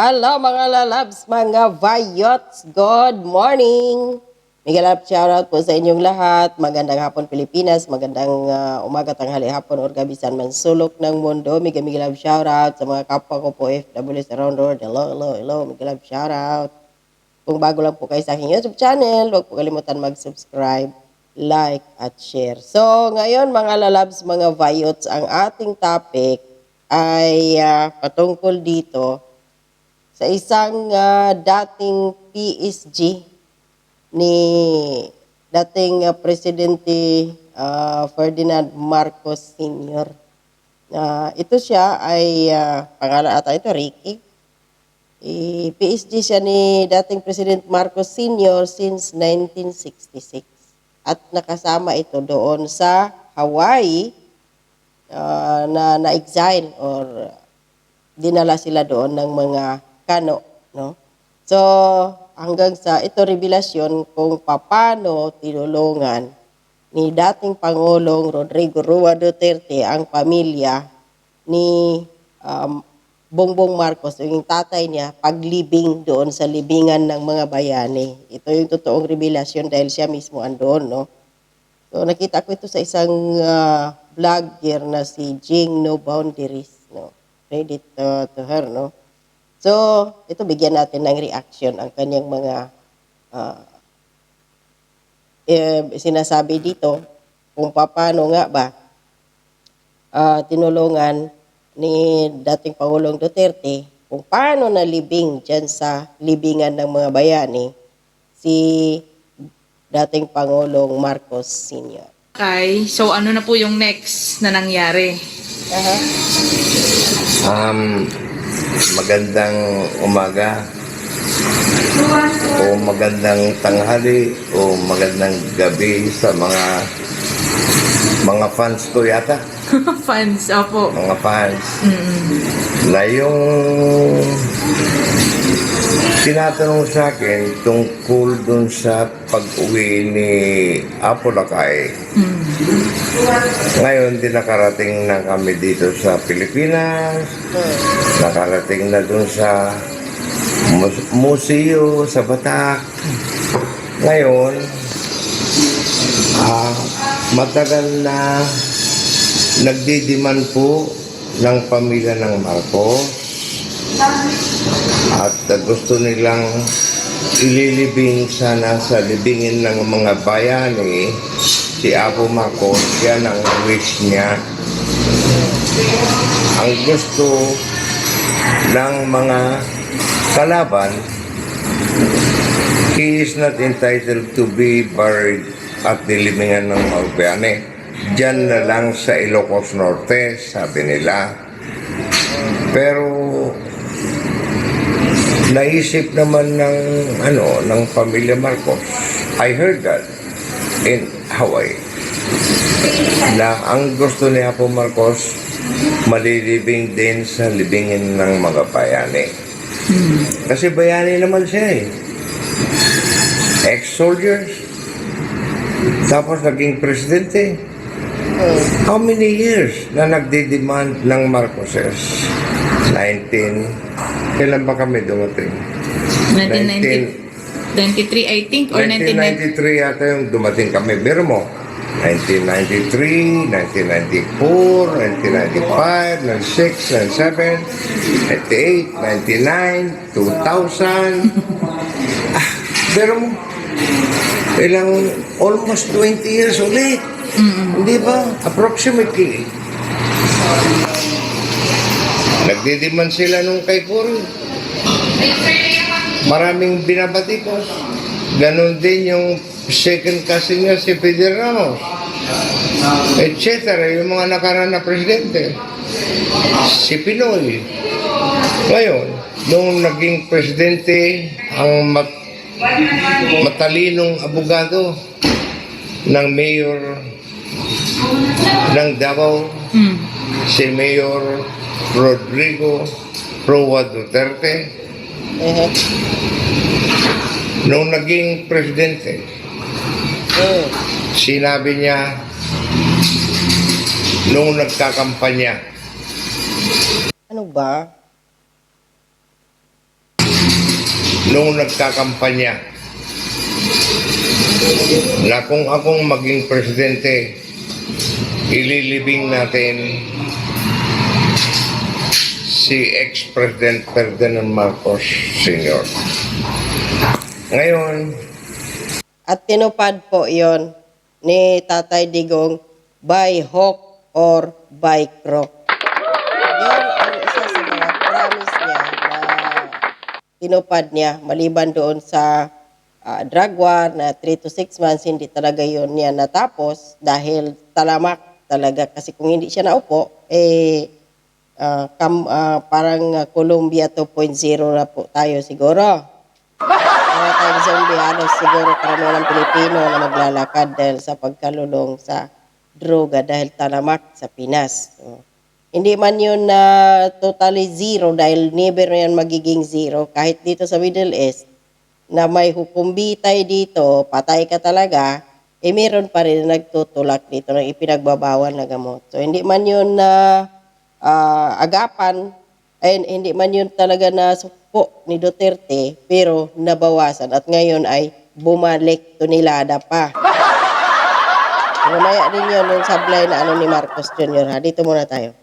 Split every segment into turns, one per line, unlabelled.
Hello mga lalabs, mga vayots, good morning! Miguel up shoutout po sa inyong lahat. Magandang hapon Pilipinas, magandang ah, umaga, tanghali, hapon, or gabi saan man sulok ng mundo. Miguel Miguel up shoutout sa mga kapwa ko po FWs around the world. Hello, hello, hello, Miguel up shoutout. Kung bago lang po kayo sa aking YouTube channel, huwag po kalimutan mag-subscribe, like, at share. So, ngayon mga lalabs, mga vayots, ang ating topic ay ah, patungkol dito sa isang ah, dating PSG ni dating ah, Presidente ah, Ferdinand Marcos Sr. Ah, ito siya ay ah, pangalan ata ito Ricky. Eh, PSG siya ni dating President Marcos Sr. since 1966 at nakasama ito doon sa Hawaii ah, na na-exile or dinala sila doon ng mga kano, no? So, hanggang sa ito revelasyon kung paano tinulungan ni dating Pangulong Rodrigo Rua Duterte ang pamilya ni um, Bongbong Marcos, yung tatay niya, paglibing doon sa libingan ng mga bayani. Ito yung totoong revelasyon dahil siya mismo andoon, no? So nakita ko ito sa isang ah, vlogger na si Jing No Boundaries, no. Credit to, to her, no. So, ito bigyan natin ng reaction ang kanyang mga ah, eh, sinasabi dito kung paano nga ba ah, tinulungan ni dating Pangulong Duterte kung paano nalibing dyan sa libingan ng mga bayani si dating Pangulong Marcos Sr.
Okay, so ano na po yung next na nangyari?
Aha.
Um, magandang umaga o magandang tanghali o magandang gabi sa mga mga fans ko yata,
Fans, opo.
mga fans. Na yung tinatanong sa akin tungkol dun sa pag-uwi ni Apo Lakay. Ngayon, din nakarating na kami dito sa Pilipinas. Nakarating na dun sa mus- museo sa Batak. Ngayon, ah, matagal na nagdidiman po ng pamilya ng Marcos at gusto nilang ililibing sana sa libingin ng mga bayani si Apo Marcos, yan ang wish niya. Ang gusto ng mga kalaban, he is not entitled to be buried at nilibingan ng bayani. Diyan na lang sa Ilocos Norte, sabi nila. Pero naisip naman ng ano ng pamilya Marcos. I heard that in Hawaii. Na ang gusto ni Apo Marcos malilibing din sa libingin ng mga bayani. Kasi bayani naman siya eh. Ex-soldiers. Tapos naging presidente. How many years na nagdidemand ng Marcoses? 19... Kailan ba kami dumating?
1990 93, I think, or 1990.
1993 yata yung dumating kami. Biro mo, 1993, 1994, 1995, 96, 97, 98, 99, 2000. ah, biro mo, ilang, almost 20 years ulit. Hindi ba? Approximately. Nagdidiman sila nung kay Cory. Maraming binabatikos. Ganon din yung second cousin niya si Fidel Ramos. Etc. Yung mga nakaraan na presidente. Si Pinoy. Ngayon, nung naging presidente, ang mat matalinong abogado ng mayor ng Davao,
Mm.
si Mayor Rodrigo Roa Duterte,
Ehe.
nung naging presidente,
Mm.
sinabi niya nung nagkakampanya,
Ano ba?
nung nagkakampanya na kung akong maging presidente, ililibing natin si ex-president Ferdinand Marcos Sr. Ngayon,
At tinupad po yon ni Tatay Digong by hook or by crook. Yan ang isa sa mga promise niya na tinupad niya maliban doon sa ah, drug war na 3 to 6 months hindi talaga yon niya natapos dahil talamak talaga kasi kung hindi siya naupo eh ah, kam, ah, parang ah, Colombia 2.0 na po tayo siguro. Mga tayong zombie, halos siguro karamihan ng Pilipino na maglalakad dahil sa pagkalulong sa droga dahil talamak sa Pinas. So, hindi man yun na totally zero dahil never yan magiging zero. Kahit dito sa Middle East, na may hukumbitay dito, patay ka talaga, eh meron pa rin na nagtutulak dito ng ipinagbabawal na gamot. So hindi man yun na ah, agapan, ay hindi man yun talaga na supo ni Duterte, pero nabawasan at ngayon ay bumalik tunilada pa. Mamaya din yun yung sablay na ano ni Marcos Jr. Ha? Dito muna tayo.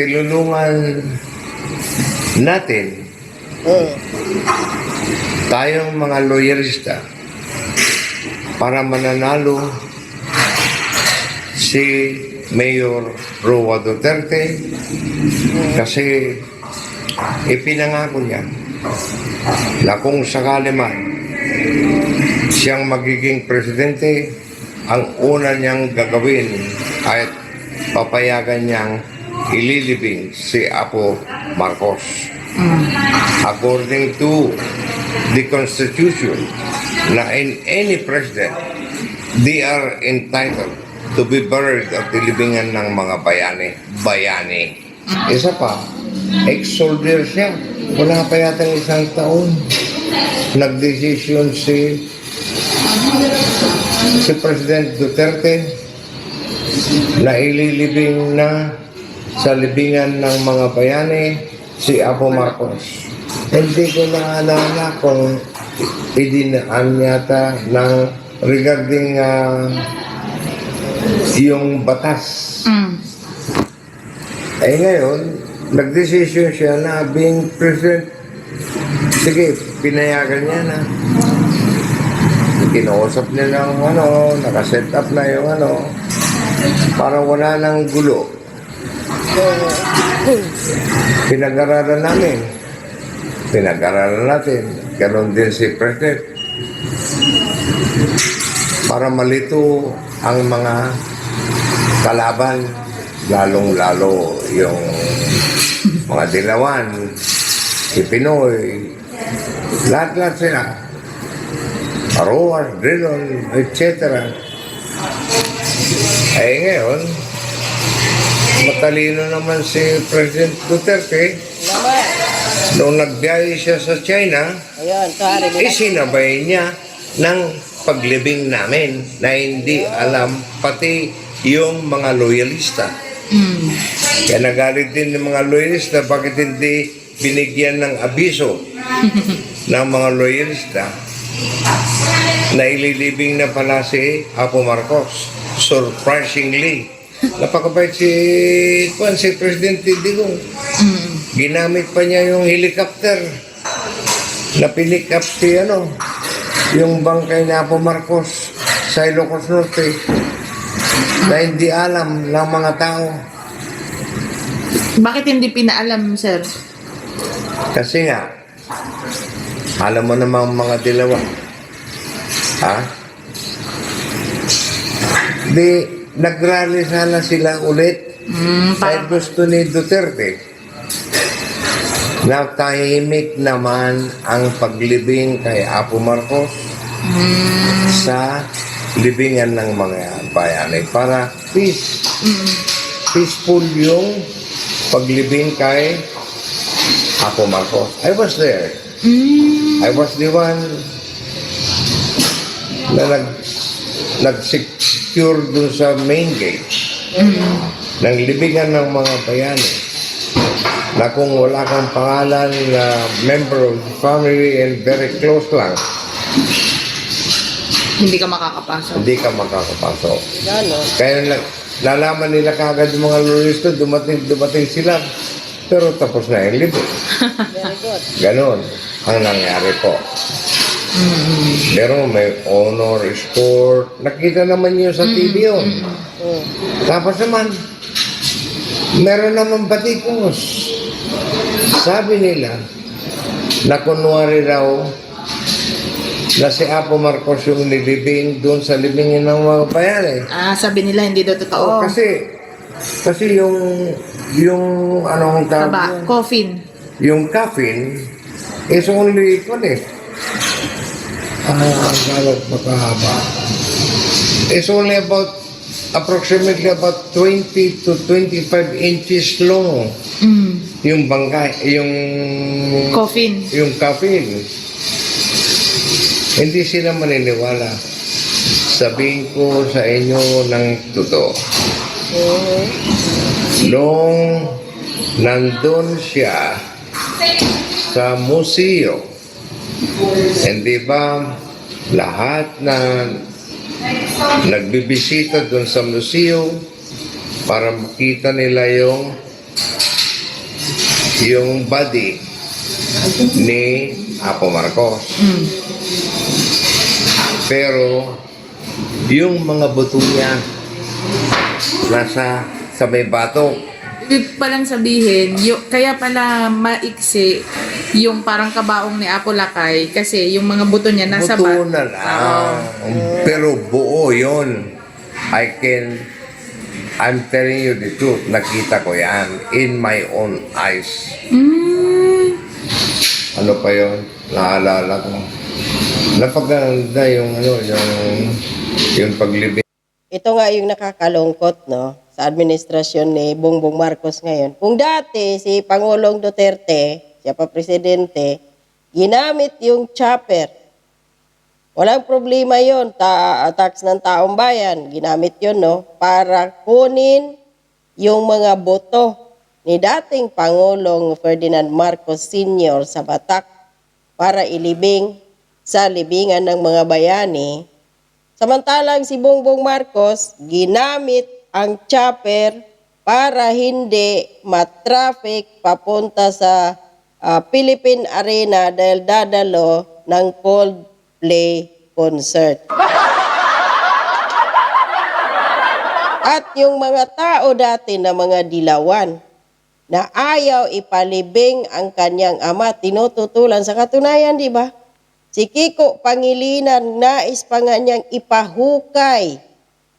tinulungan natin
Mm.
tayong mga loyalista para mananalo si Mayor Roa Duterte kasi ipinangako niya na kung sakali man siyang magiging presidente, ang una niyang gagawin ay papayagan niyang ililibing si Apo Marcos. According to the Constitution, na in any president, they are entitled to be buried at tilibingan ng mga bayani. Bayani. Isa pa, ex-soldier siya. Wala pa yata isang taon. Nagdesisyon si si President Duterte na ililibing na sa libingan ng mga bayani si Apo Marcos. Hindi ko naalala kung idinaan yata ng regarding ah, yung batas.
Mm.
Eh ngayon, nagdesisyon siya na being president, sige, pinayagan niya na. Kinausap niya ng ano, nakaset up na yung ano, para wala nang gulo. Pinag-aralan namin. Pinag-aralan natin. Ganon din si President. Para malito ang mga kalaban, lalong-lalo yung mga dilawan, si Pinoy, lahat-lahat sila. Aroas, Drilon, etc. Eh ngayon, matalino naman si President Duterte. Noong nagbiyahe siya sa China,
Ayun,
isinabay niya ng paglibing namin na hindi alam pati yung mga loyalista.
Mm.
Kaya nagalit din ng mga loyalista bakit hindi binigyan ng abiso ng mga loyalista na ililibing na pala si Apo Marcos. Surprisingly, napakabait si, Juan, si Presidente Digong.
Mm.
Ginamit pa niya yung helicopter na pinick up si ano, yung bangkay ni Apo Marcos sa Ilocos Norte na hindi alam ng mga tao.
Bakit hindi pinaalam, sir?
Kasi nga, alam mo namang mga dilawa. Ha? Di, nagrally sana sila ulit.
Mm,
Dahil gusto ni Duterte na tahimik naman ang paglibing kay Apo Marcos sa libingan ng mga bayani para peace, peaceful yung paglibing kay Apo Marcos. I was there.
Mm.
I was the one na nag nag-secure dun sa main gate ng libingan ng mga bayani. Na kung wala kang pangalan na member of the family and very close lang,
Hindi ka makakapasok.
hindi ka makakapasok.
Ganon.
Kaya na, nalaman nila kagad yung mga loyalista, dumating, dumating sila. Pero tapos na yung libro.
Very good.
Ganon ang nangyari po. Pero may honor, sport. Nakita naman yun sa TV yun.
Mm.
Tapos naman, meron naman batikos. Sabi nila, na kunwari raw, na si Apo Marcos yung nilibing doon sa libingin ng mga bayan eh.
Ah, sabi nila hindi daw totoo.
Kasi, kasi yung, yung, anong tawag
Kaba,
yun?
coffin.
yung coffin is only, kung eh, ah, gano'n makahaba. It's only about, approximately about 20 to 25 inches long.
Mm.
Yung bangkay, yung,
Coffin.
yung coffin. Hindi sila maniniwala. Sabihin ko sa inyo ng totoo.
Mhm.
Nung nandun siya sa museo, hindi ba lahat na nagbibisita doon sa museo para makita nila yung yung body ni Apo Marcos.
Mm.
Pero yung mga buto niya nasa sa may bato.
Ibig palang sabihin, yung, kaya pala maiksi yung parang kabaong ni Apo Lakay kasi yung mga buto niya nasa
buto
ba-
na lang. Pero buo yon. I can I'm telling you the truth. Nakita ko yan in my own eyes.
Mm.
Ano pa yon? Naalala ko. Napaganda yung ano, yung yung paglibing.
Ito nga yung nakakalungkot, no? Sa administrasyon ni Bongbong Marcos ngayon. Kung dati si Pangulong Duterte, siya pa presidente, ginamit yung chopper. Walang problema yon ta tax ng taong bayan. Ginamit yon no? Para kunin yung mga boto ni dating Pangulong Ferdinand Marcos Sr. sa Batak para ilibing sa libingan ng mga bayani Samantalang si Bongbong Marcos, ginamit ang chopper para hindi matraffic papunta sa ah, Philippine Arena dahil dadalo ng Coldplay concert. At yung mga tao dati na mga dilawan na ayaw ipalibing ang kanyang ama, tinututulan sa katunayan, di ba? Si Kiko Pangilinan, nais pa nga niyang ipahukay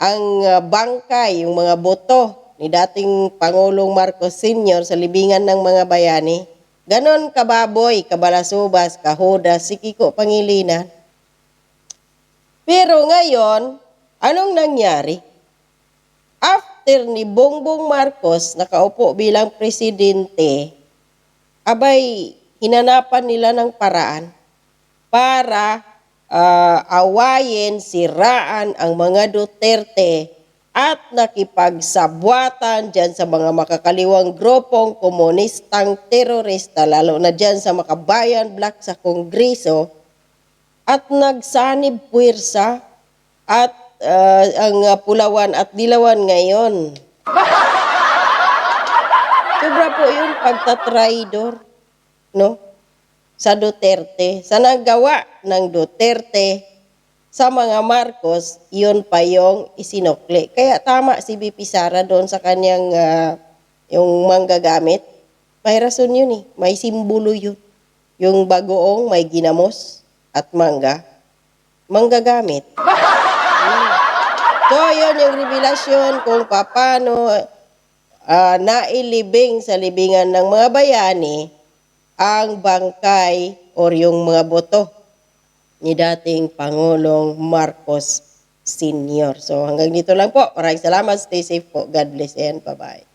ang uh, bangkay, yung mga boto ni dating Pangulong Marcos Sr. sa libingan ng mga bayani. Ganon kababoy, kabalasubas, kahudas, si Kiko Pangilinan. Pero ngayon, anong nangyari? After ni Bongbong Marcos nakaupo bilang presidente, abay, hinanapan nila ng paraan para ah, awayin, siraan ang mga Duterte at nakipagsabwatan dyan sa mga makakaliwang grupong komunistang terorista, lalo na dyan sa Makabayan Black sa Kongreso, at nagsanib puwersa at ah, ang ah, Pulawan at Dilawan ngayon. Sobra po yung pagtatraidor, no? Sa Duterte. Sa nagawa ng Duterte sa mga Marcos, yun pa yung isinukli. Kaya tama si BP Sara doon sa kanyang ah, yung manggagamit. May rason yun eh. May simbolo yun. Yung bagoong may ginamos at mangga. Manggagamit. So, yun yung revelasyon kung paano ah, nailibing sa libingan ng mga bayani ang bangkay or yung mga boto ni dating Pangulong Marcos Sr. So, hanggang dito lang po. Maraming salamat. Stay safe po. God bless and bye-bye.